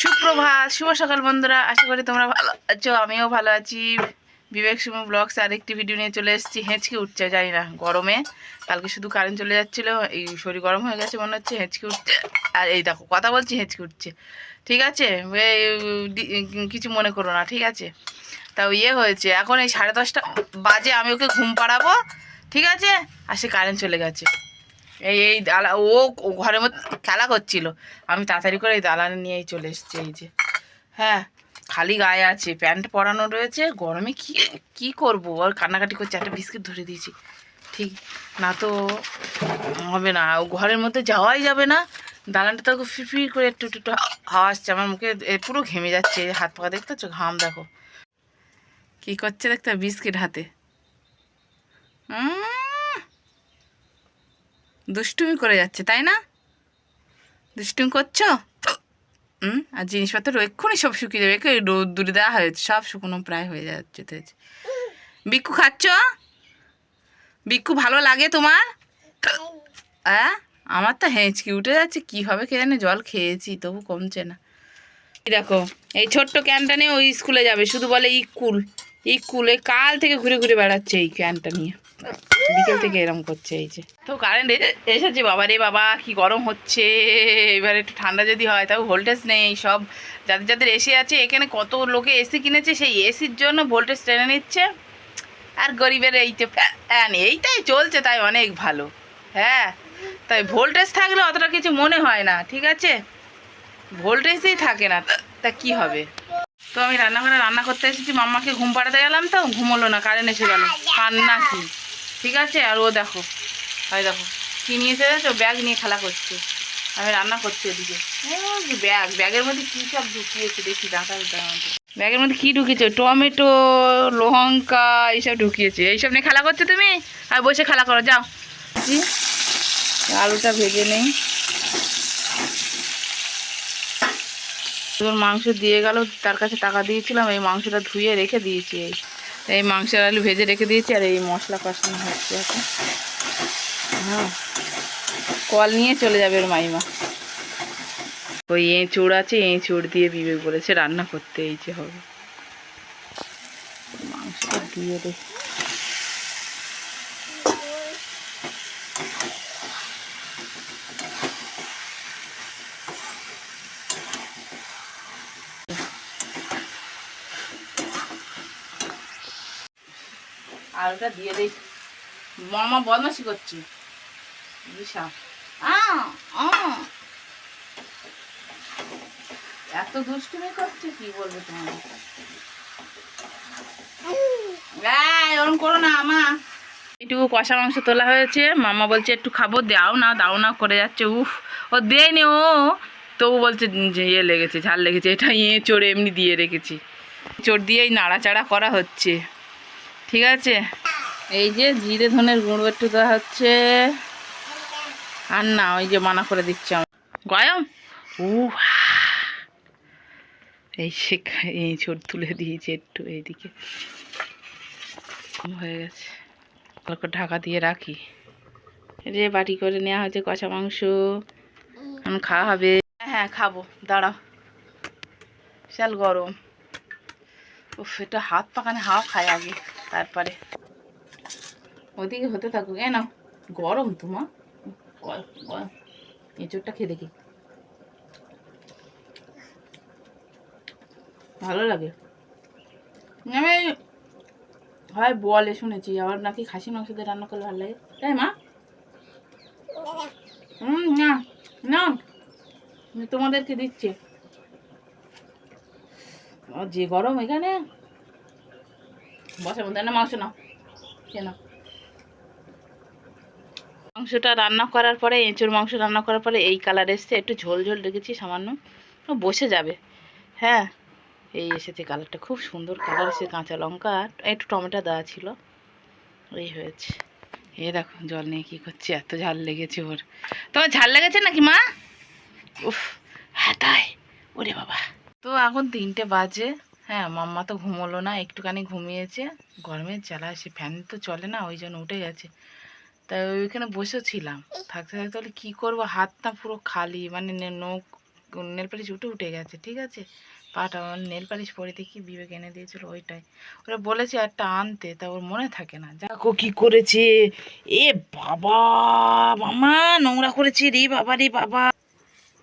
সুপ্রভাত, শুভ সকাল বন্ধুরা। আশা করি তোমরা ভালো আছো, আমিও ভালো আছি। বিবেক সুমি ব্লগস আরেকটি ভিডিও নিয়ে চলে এসেছি। হেঁচকে উঠছে, জানি না, গরমে। কালকে শুধু কারেন্ট চলে যাচ্ছিল, এই শরীর গরম হয়ে গেছে মনে হচ্ছে, হেঁচকে উঠছে। আর এই দেখো, কথা বলছি, হেঁচকে উঠছে। ঠিক আছে? কিছু মনে করো না, ঠিক আছে? তাও ইয়ে হয়েছে, এখন এই সাড়ে দশটা বাজে, আমি ওকে ঘুম পাড়াবো, ঠিক আছে? আর সে কারেন্ট চলে গেছে। এই এই দালা ও ঘরের মধ্যে খেলা করছিল। আমি তাড়াতাড়ি করে এই দালানে নিয়েই চলে এসেছি এই যে। হ্যাঁ খালি গায়ে আছে প্যান্ট পরানো রয়েছে গরমে কি কি করব? আর কান্নাকাটি করছে একটা বিস্কিট ধরে দিয়েছি। ঠিক না তো হবে না ও ঘরের মধ্যে যাওয়াই যাবে না। দালানটা তো ফিরফির করে একটু একটু হাওয়া আসছে আমার মুখে পুরো ঘেমে যাচ্ছে হাত পা দেখতে পাচ্ছ? ঘাম দেখো। কি করছে দেখতে বিস্কিট হাতে। উম, দুষ্টুমি করে যাচ্ছে, তাই না? দুষ্টুমি করছ? হুম আর জিনিসপত্র এক্ষুনি সব শুকিয়ে যাবে, একে রোদ্দুরে দেওয়া হয়েছে সব শুকনো প্রায় হয়ে যাচ্ছে, তো। বিক্ষু খাচ্ছ? বিক্ষু ভালো লাগে তোমার? হ্যাঁ আমার তো হেঁচকি উঠে যাচ্ছে, কী হবে কে জানে, জল খেয়েছি, তবু কমছে না। দেখো, এই ছোট্ট ক্যানটা নিয়ে ওই স্কুলে যাবে, শুধু বলে ইকুল ইকুল, এই কাল থেকে ঘুরে ঘুরে বেড়াচ্ছে এই ক্যানটা নিয়ে। বিকেল থেকে এরম করছে এই যে। তো কারেন্ট এসেছে, বাবা রে বাবা, কি গরম হচ্ছে। এবার একটু ঠান্ডা যদি হয়, তাও ভোল্টেজ নেই, সব যাদের যাদের এসি আছে, এখানে কত লোকে এসি কিনেছে, সেই এসির জন্য ভোল্টেজ টেনে নিচ্ছে। আর গরিবের এই যে ফ্যান এইটাই চলছে, তাই অনেক ভালো। হ্যাঁ তাই ভোল্টেজ থাকলে অতটা কিছু মনে হয় না, ঠিক আছে? ভোল্টেজই থাকে না, তা- কি হবে? তো আমি রান্নাঘরে রান্না করতে এসেছি, মাম্মাকে ঘুম পাড়াতে গেলাম তো, ঘুমোলো না কারেন্ট এসে গেল। কান্না কি। ঠিক আছে? আর ও দেখো। হয় দেখো, কি নিয়েছে দেখো ব্যাগ নিয়ে খেলা করছে। আমি রান্না করছি ওদিকে। ও ব্যাগ। ব্যাগের মধ্যে কী সব ঢুকিয়েছে? দেখি ব্যাগের মধ্যে কী ঢুকিয়েছে? টমেটো, লঙ্কা, এইসব ঢুকিয়েছে। এইসব নিয়ে খেলা করছ তুমি? আর বসে খেলা করো, যাও। আলুটা ভেজে নেই। মাংস দিয়ে গেল, তার কাছে টাকা দিয়েছিলাম, এই মাংসটা ধুয়ে রেখে দিয়েছি, এই। এই মাংসের আলু ভেজে রেখে দিয়েছি আর এই মশলা কষানো হচ্ছে হ্যাঁ। কল নিয়ে চলে যাবে ওর মাইমা। ওই এঁচুড় আছে, এঁচুড় দিয়ে বিবেক বলেছে রান্না করতে, এই যে হবে। মাংসটা দিয়ে দে। আলুটা দিয়ে দিই। মামা বদমাসি করছে। এত দুষ্টুমি করছে, কি বলব তোমার করো না, মা। এইটুকু কষা মাংস তোলা হয়েছে। মামা বলছে, একটু খাব, দাও না দাও না, করে যাচ্ছে। উফ, ও দেয়নি, ও। তবু বলছে ইয়ে লেগেছে, ঝাল লেগেছে, এটা ইয়ে চড়ে এমনি দিয়ে রেখেছি। চোর দিয়েই নাড়াচাড়া করা হচ্ছে। ঠিক আছে? এই যে জিরে ধনের গুঁড়ো একটু দেওয়া হচ্ছে। আর না, ওই যে মানা করে দিচ্ছে আমার। গয়ম? উ এই শেখা এই ছোট তুলে দিয়েছে একটু এইদিকে। হয়ে গেছে। করে ঢাকা দিয়ে রাখি। যে বাটি করে নেওয়া হয়েছে কষা মাংস। এখন খাওয়া হবে। হ্যাঁ খাব। দাঁড়াও। বিশাল গরম। ও এটা হাত পাকানে হাওয়া খায় আগে। তারপরে। ওদিকে হতে থাকুক। কেন গরম তোমার এঁচোরটা খেয়ে দেখি। ভালো লাগে। আমি হয় বলে শুনেছি, আবার নাকি খাসি মাংস দিয়ে রান্না করলে ভালো লাগে। তাই, মা? হুম না না তোমাদেরকে দিচ্ছে। যে গরম এখানে বসে মধ্যে না, মাংস নাও কেন মাংসটা রান্না করার পরে, এঁচুর মাংস রান্না করার পরে, এই কালার এসছে, একটু ঝোল ঝোল রেখেছি সামান্য। বসে যাবে। হ্যাঁ এই এসেছে কালারটা খুব সুন্দর কালার এসেছে, কাঁচা লঙ্কা একটু টমেটো দেওয়া ছিল। এই হয়েছে। এ দেখো, জল নিয়ে কী করছে, এত ঝাল লেগেছে ওর। তোমার ঝাল লেগেছে নাকি, মা? উফ হ্যাঁ তাই। ওরে বাবা। তো এখন তিনটে বাজে। হ্যাঁ মাম্মা তো ঘুমোলো না, একটুখানি ঘুমিয়েছে। গরমের জ্বালা, সে ফ্যান তো চলে না, ওই জন্য উঠে গেছে। তাই ওইখানে বসেছিলাম। থাকতে থাকতে বলে, কী করব? হাতটা পুরো খালি মানে নে- নখ নেল পালিশ উঠে উঠে গেছে, ঠিক আছে? পাটা নেল পালিশ পরে দেখি বিবেক এনে দিয়েছিল ওইটাই। ওরা বলেছে একটা আনতে, তা ওর মনে থাকে না। দেখো কি করেছে? এ বাবা মামা নোংরা করেছে রে বাবা রে বাবা।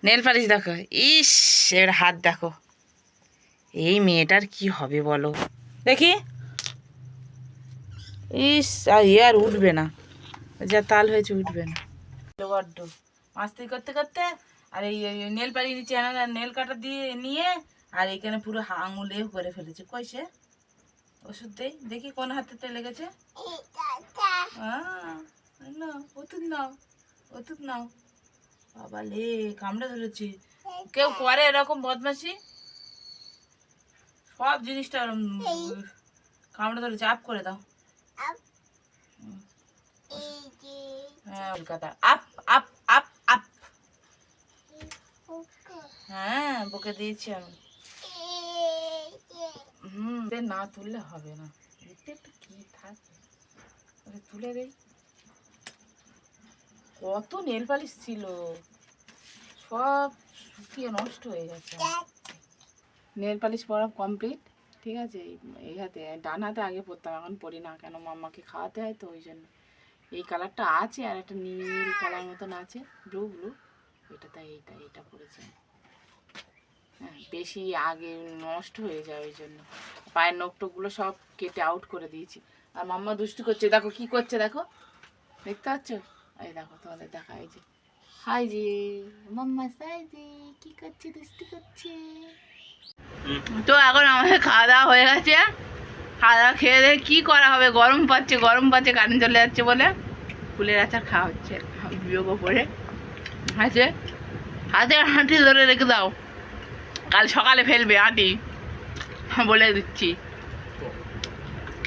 নেল পালিশ দেখো, ইস, এবার হাত দেখো। এই মেয়েটার কি হবে বলো? দেখি। ইস আর এ আর উঠবে না। যা তাল হয়েছে উঠবে না। বড্ড। মাস্তি করতে করতে আর এই নেল পাড়ি নিচে নেল কাটা দিয়ে নিয়ে আর এখানে পুরো আঙুলে করে ফেলেছে। কইছে ওষুধ দেই দেখি কোন হাতেতে লেগেছে। ওষুধ নাও ওষুধ নাও। বাবা লে কামড়ে ধরেছি। কেউ করে এরকম বদমাসি সব জিনিসটা কামড়ে ধরেছে আপ করে দাও। হ্যাঁ Kolkata. Up up up up. হ্যাঁ বকে দিয়েছি আমি। হুম না তুললে হবে না। একটু একটু কি থাকে? তুলে দেই কত নেল পালিশ ছিল। সব শুকিয়ে নষ্ট হয়ে গেছে। নেল পালিশ পরা কমপ্লিট ঠিক আছে? এই- হাতে, ডান হাতে আগে পরতাম, এখন পরি না, কেন মাম্মাকে খাওয়াতে হয় তো, ওই জন্য। এই কালারটা আছে, আর একটা নীল কালার মতন আছে ব্লু ব্লু এটা তাই, এইটা এটা পরেছে। হ্যাঁ বেশি আগে নষ্ট হয়ে যায় ওই জন্য। পায়ের নখ টকগুলো সব কেটে আউট করে দিয়েছি। আর মাম্মা দুষ্টু করছে, দেখো কি করছে, দেখো? দেখতে পাচ্ছ? এই দেখো, তোমাদের দেখা, এই যে। হাই জি মাম্মা সাই জি কি করছে, দুষ্টু করছে? তো এখন আমাদের খাওয়া দাওয়া হয়ে গেছে। খাওয়া দাওয়া খেয়ে দিয়ে কী করা হবে? গরম পাচ্ছে গরম পাচ্ছে কারেন্ট চলে যাচ্ছে বলে। ফুলের আচার খাওয়া হচ্ছে। বিয়োগ করে আছে হাতে হাঁটি ধরে রেখে দাও। কাল সকালে ফেলবে আঁটি বলে দিচ্ছি।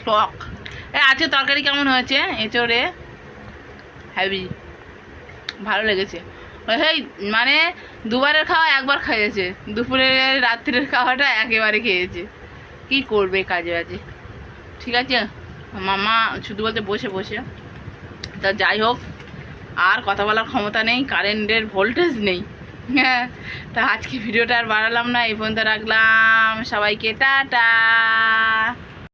টক। এ আছে তরকারি কেমন হয়েছে? এঁচড়ে। হ্যাভি ভালো লেগেছে। সেই মানে দুবারের খাওয়া একবার খাইয়েছে। দুপুরের, রাত্রের খাওয়াটা একেবারে খেয়েছে। কি করবে কাজে বাজে? ঠিক আছে? মামা শুধু বলতে বসে বসে। তা যাই হোক, আর কথা বলার ক্ষমতা নেই, কারেন্টের ভোল্টেজ নেই। হ্যাঁ তা আজকে ভিডিওটা আর বাড়ালাম না, এই পর্যন্ত রাখলাম। সবাইকে টাটা।